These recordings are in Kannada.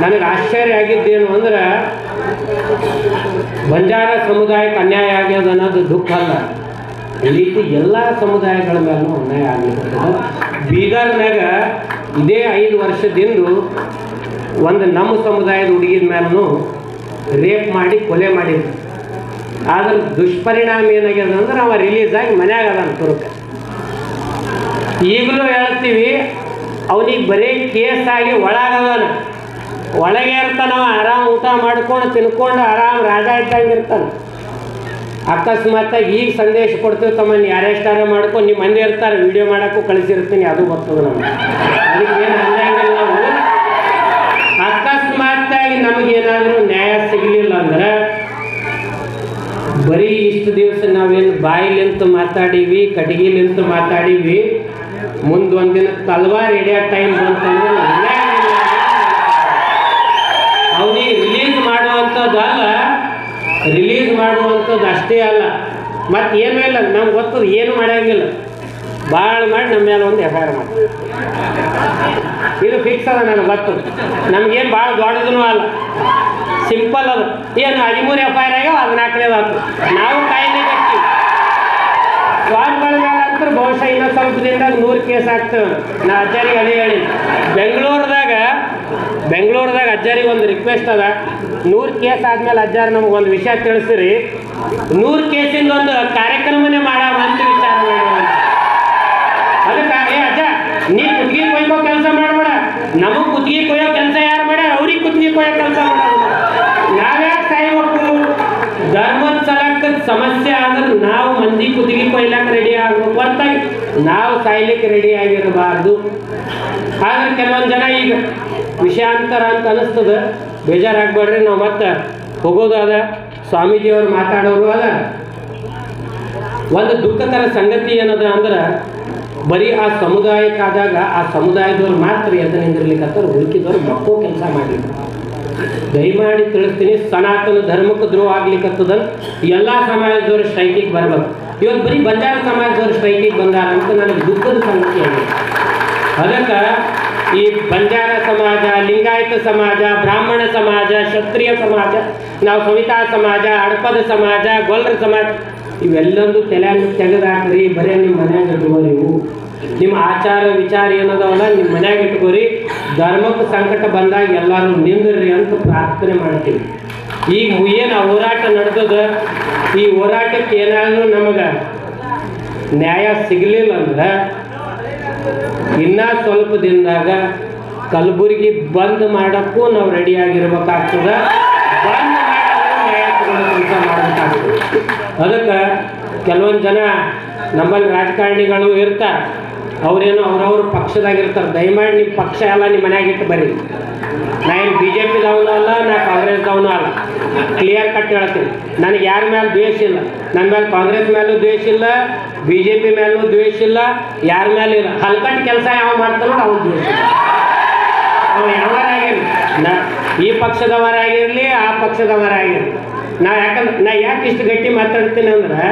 ನನಗೆ ಆಶ್ಚರ್ಯ ಆಗಿದ್ದೇನು ಅಂದ್ರೆ, ಬಂಜಾರ ಸಮುದಾಯಕ್ಕೆ ಅನ್ಯಾಯ ಆಗ್ಯದ ಅನ್ನೋದು ದುಃಖ ಅಲ್ಲ. ಈ ರೀತಿ ಎಲ್ಲ ಸಮುದಾಯಗಳ ಮೇಲೂ ಅನ್ಯಾಯ ಆಗಿರ್ತದೆ ಬೀದರ್ನಾಗ ಇದೇ ಐದು ವರ್ಷದಿಂದ ಒಂದು ನಮ್ಮ ಸಮುದಾಯದ ಹುಡುಗಿದ ಮೇಲೂ ರೇಪ್ ಮಾಡಿ ಕೊಲೆ ಮಾಡಿದ್ರು. ಆದ್ರೆ ದುಷ್ಪರಿಣಾಮ ಏನಾಗ್ಯದ ಅಂದ್ರೆ ಅವ ರಿಲೀಸ್ ಆಗಿ ಮನ್ಯಾಗ ಅದ ತುರುಕ. ಈಗಲೂ ಹೇಳ್ತೀವಿ, ಅವನಿಗೆ ಬರೀ ಕೇಸ್ ಆಗಿ ಒಳಗದಾನ ಒಳಗೆ ಇರ್ತಾನ ಆರಾಮ್ ಊಟ ಮಾಡ್ಕೊಂಡು ತಿನ್ಕೊಂಡು ಆರಾಮ್ ರಾಜ ಇದ್ದಂಗೆ ಇರ್ತಾನೆ. ಅಕಸ್ಮಾತಾಗಿ ಈಗ ಸಂದೇಶ ಕೊಡ್ತೀವಿ ತಮ್ಮ, ನೀ ಅರೆಸ್ಟಾರ ಮಾಡ್ಕೊಂಡು ನಿಮ್ಮ ಮಂದಿ ಇರ್ತಾರೆ, ವಿಡಿಯೋ ಮಾಡೋಕ್ಕೂ ಕಳಿಸಿರ್ತೀನಿ, ಅದು ಬರ್ತದೆ ನಮ್ಗೆ. ಅದಕ್ಕೆ ಏನು ಅನ್ನಂಗಿಲ್ಲ ನಾವು. ಅಕಸ್ಮಾತ್ತಾಗಿ ನಮಗೇನಾದರೂ ನ್ಯಾಯ ಸಿಗಲಿಲ್ಲ ಅಂದ್ರೆ, ಬರೀ ಇಷ್ಟು ದಿವಸ ನಾವೇನು ಬಾಯಿಲಿಂತ ಮಾತಾಡೀವಿ, ಕಟಗಿಲಿಂತ ಮಾತಾಡೀವಿ ಮುಂದೊಂದಿನ ತಲ್ವಾರ್ ಹಿಡಿಯೋ ಟೈಮ್ ಬಂತಂದ್ರೆ ಅವನಿಗೆ ರಿಲೀಸ್ ಮಾಡುವಂಥದ್ದಲ್ಲ ರಿಲೀಸ್ ಮಾಡುವಂಥದ್ದು ಅಷ್ಟೇ ಅಲ್ಲ. ಮತ್ತೆ ಏನೂ ಇಲ್ಲ, ನಮ್ಗೆ ಗೊತ್ತದ ಏನು ಮಾಡೋಂಗಿಲ್ಲ ಭಾಳ ಮಾಡಿ ನಮ್ಮ ಮೇಲೆ ಒಂದು ಎಫ್ ಐ ಆರ್ ಮಾಡಿ. ಇದು ಫಿಕ್ಸ್ ಅದ ನನಗೆ ಗೊತ್ತು. ನಮ್ಗೇನು ಭಾಳ ದೊಡ್ಡದೂ ಅಲ್ಲ. ಸಿಂಪಲ್ ಅದು. ಏನು ಹದಿಮೂರು ಎಫ್ ಐ ಆರ್ ಆಗ್ಯಾವ ಹದಿನಾಲ್ಕನೇದು ಆಯ್ತು ನಾವು ಕಾಯಿಲೆ ಕಟ್ಟಿ. ಸ್ವಾಮಿಗಳ ಮೇಲೆ ಬಹುಶಃ ಇನ್ನೊಂದು ಸ್ವಲ್ಪ ದಿನದಾಗ ನೂರು ಕೇಸ್ ಆಗ್ತವೆ ನಾ ಅಜ್ಜರಿಗೆ ಅದೇ ಹೇಳಿ ಬೆಂಗಳೂರದಾಗ ಬೆಂಗಳೂರದಾಗ ಅಜ್ಜಾರಿಗೆ ಒಂದು ರಿಕ್ವೆಸ್ಟ್ ಅದ. ನೂರು ಕೇಸ್ ಆದ್ಮೇಲೆ ಅಜ್ಜಾರ್ ನಮ್ಗೆ ಒಂದು ವಿಷಯ ತಿಳಿಸ್ರಿ. ನೂರು ಕೇಸಿಂದ ಒಂದು ಕಾರ್ಯಕ್ರಮನೇ ಅಂತ ವಿಚಾರ ಅದಕ್ಕೆ ಅಜ್ಜ, ನೀ ಕುತ್ತಿಗೆ ಕೊಯ್ಕೋ ಕೆಲಸ ಮಾಡಬೇಡ. ನಮಗೆ ಕುತ್ತಿಗೆ ಕೊಯ್ಯೋ ಕೆಲಸ ಯಾರು ಮಾಡ್ಯಾರ? ಅವ್ರಿಗೆ ಕುತ್ತಿಗೆ ಕೊಯ್ಯೋ ಕೆಲಸ ಮಾಡೋದು ನಾವ್ಯಾಕೆ ಧರ್ಮದ ಸಲಕ್ಕ ಸಮಸ್ಯೆ ಆದ್ರೆ ನಾವು ಮಂದಿ ಕುತ್ತಿಗೆ ಕೊಯ್ಲಕ್ಕೆ ರೆಡಿ ಆಗ್ಬೇಕು. ಹೊರತಾಗಿ, ನಾವು ಸಾಯ್ಲಿಕ್ಕೆ ರೆಡಿ ಆಗಿರಬಾರ್ದು. ಆದ್ರೆ ಕೆಲವೊಂದು ಜನ ಈಗ ವಿಷಯಾಂತರ ಅಂತ ಅನಿಸ್ತದ ಬೇಜಾರಾಗಬೇಡ್ರಿ, ನಾವು ಮತ್ತೆ ಹೋಗೋದಾದ ಸ್ವಾಮೀಜಿಯವ್ರು ಮಾತಾಡೋರು ಅದ ಒಂದು ದುಃಖಕರ ಸಂಗತಿ ಏನದ ಅಂದ್ರೆ, ಬರೀ ಆ ಸಮುದಾಯಕ್ಕಾದಾಗ ಆ ಸಮುದಾಯದವ್ರು ಮಾತ್ರ ಎದ್ದು ನಿಂದಿರ್ಲಿಕ್ಕಂತಾರೆ ಉಳ್ಕಿದವ್ರು ಮಕ್ಕೋ ಕೆಲಸ ಮಾಡಿ ದಯಮಾಡಿ ತಿಳಿಸ್ತೀನಿ, ಸನಾತನ ಧರ್ಮಕ್ಕೆ ದ್ರೋಹ ಆಗ್ಲಿಕ್ಕತ್ತದ. ಎಲ್ಲ ಸಮಾಜದವರು ಸ್ಟ್ರೈಕಿಗೆ ಬರ್ಬೇಕು. ಇವತ್ತು ಬರೀ ಬಂಜಾರ ಸಮಾಜದವ್ರು ಸ್ಟ್ರೈಕಿಗೆ ಬಂದಾರ ಅಂತ ನನಗೆ ದುಃಖದ ಸಂಗತಿ ಆಗಿದೆ. ಅದಕ್ಕೆ ಈ ಬಂಜಾರ ಸಮಾಜ, ಲಿಂಗಾಯತ ಸಮಾಜ, ಬ್ರಾಹ್ಮಣ ಸಮಾಜ, ಕ್ಷತ್ರಿಯ ಸಮಾಜ, ನಾವು ಕವಿತಾ ಸಮಾಜ, ಅಡಪದ ಸಮಾಜ ಗೊಲ್ಲರ ಸಮಾಜ, ಇವೆಲ್ಲೊಂದು ತೆಲೆ ತೆಗೆದಾಕ್ರಿ, ಬರೀ ನಿಮ್ಮ ಮನ್ಯಾಗ ಇಟ್ಕೋರಿ ನೀವು. ನಿಮ್ಮ ಆಚಾರ, ವಿಚಾರ ಏನದವಲ್ಲ ನಿಮ್ಮ ಮನ್ಯಾಗ ಇಟ್ಕೋರಿ. ಧರ್ಮಕ್ಕೆ ಸಂಕಟ ಬಂದಾಗ ಎಲ್ಲರೂ ನಿಂದ್ರಿ ಅಂತ ಪ್ರಾರ್ಥನೆ ಮಾಡ್ತೀವಿ. ಈಗ ಏನು ಹೋರಾಟ ನಡೆದದ? ಈ ಹೋರಾಟಕ್ಕೆ ಏನಾದರೂ ನಮಗೆ ನ್ಯಾಯ ಸಿಗಲಿಲ್ಲ ಅಂದ್ರೆ ಇನ್ನ ಸ್ವಲ್ಪ ದಿನದಾಗ ಕಲಬುರಗಿ ಬಂದ್ ಮಾಡೋಕ್ಕೂ ನಾವು ರೆಡಿ ಆಗಿರ್ಬೇಕಾಗ್ತದ. ಬಂದ್ ಕೆಲಸ ಮಾಡಬೇಕಾಗ್ತದೆ. ಅದಕ್ಕೆ ಕೆಲವೊಂದು ಜನ ನಮ್ಮಲ್ಲಿ ರಾಜಕಾರಣಿಗಳು ಇರ್ತಾರೆ. ಅವರೇನು ಅವ್ರವ್ರ ಪಕ್ಷದಾಗಿರ್ತಾರೆ ದಯಮಾಡಿ ನಿಮ್ಮ ಪಕ್ಷ ಎಲ್ಲ ನಿಮ್ಮ ಮನೆಯಾಗಿಟ್ಟು ಬರ್ರಿ. ನಾ ಏನು ಬಿ ಜೆ ಪಿದವನು ಅಲ್ಲ, ನಾ ಕಾಂಗ್ರೆಸ್ದವನು ಅಲ್ಲ. ಕ್ಲಿಯರ್ ಕಟ್ ಹೇಳ್ತೀನಿ. ನನಗೆ ಯಾರ ಮೇಲೆ ದ್ವೇಷ ಇಲ್ಲ. ನನ್ನ ಮೇಲೆ ಕಾಂಗ್ರೆಸ್ ಮೇಲೂ ದ್ವೇಷ ಇಲ್ಲ ಬಿ ಜೆ ಪಿ ಮೇಲೂ ದ್ವೇಷ ಇಲ್ಲ, ಯಾರ ಮೇಲೆ ಇಲ್ಲ. ಹಲ್ಕಟ್ಟು ಕೆಲಸ ಯಾವ ಮಾಡ್ತಾನೋ ಅವ್ನು ದ್ವೇಷ ಅವ ಯಾವರಾಗಿರಲಿ ನಾ ಈ ಪಕ್ಷದವರಾಗಿರಲಿ ಆ ಪಕ್ಷದವರಾಗಿರಲಿ ನಾ ಯಾಕಂದ್ರೆ ನಾ ಯಾಕೆ ಇಷ್ಟು ಗಟ್ಟಿ ಮಾತಾಡ್ತೀನಿ ಅಂದ್ರೆ,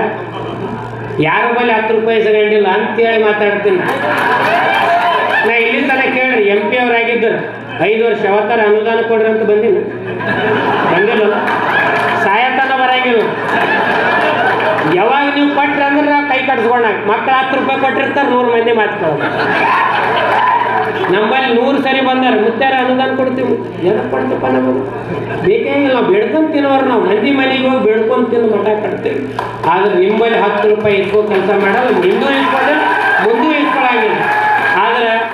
ಯಾರ ಬಳಿ ಹತ್ತು ರೂಪಾಯಿ ಸಗಂಡಿಲ್ಲ ಅಂತೇಳಿ ಮಾತಾಡ್ತೀನಿ ನಾ. ನಾ ಇಲ್ಲಿ ತನಕ ಕೇಳ್ರಿ ಎಂ ಪಿ ಅವರಾಗಿದ್ದರು ಐದು ವರ್ಷ ಯಾವತ್ತಾರ ಅನುದಾನ ಕೊಡ್ರಿ ಅಂತ ಬಂದಿಲ್ಲ. ಬಂದಿಲ್ಲ. ಸಾಯತನ ಬರಂಗಿಲ್ಲ. ಯಾವಾಗ ನೀವು ಕೊಟ್ರಿ ಅಂದ್ರೆ ನಾವು ಕೈ ಕಟ್ಸ್ಕೊಂಡಾಗ ಮಕ್ಕಳು ಹತ್ತು ರೂಪಾಯಿ ಕೊಟ್ಟಿರ್ತಾರೆ, ನೂರು ಮಂದಿ ಮಾತ್ಕೊಳ್ಳೋದು ನಮ್ಮಲ್ಲಿ ನೂರು ಸರಿ ಬಂದಾರ ಮುತ್ತಾರ ಅನುದಾನ ಕೊಡ್ತೀವಿ. ಏನಕ್ಕೆ ಕೊಡ್ತಪ್ಪ ನಮಗೆ ಬೇಕೇ ನಾವು ಬೆಳ್ಕೊಂಡು ತಿನ್ನೋರು ನಾವು. ಮಂದಿ ಮನೆಗೆ ಹೋಗಿ ಬೆಳ್ಕೊಂಡು ತಿಂದು ಮಠ ಕಟ್ತೀವಿ. ಆದ್ರೆ ನಿಮ್ಮಲ್ಲಿ ಹತ್ತು ರೂಪಾಯಿ ಇಟ್ಕೋ ಕೆಲಸ ಮಾಡಲ್ಲ ನಿಮ್ಮದು ಇಸ್ಕೊಂಡೆ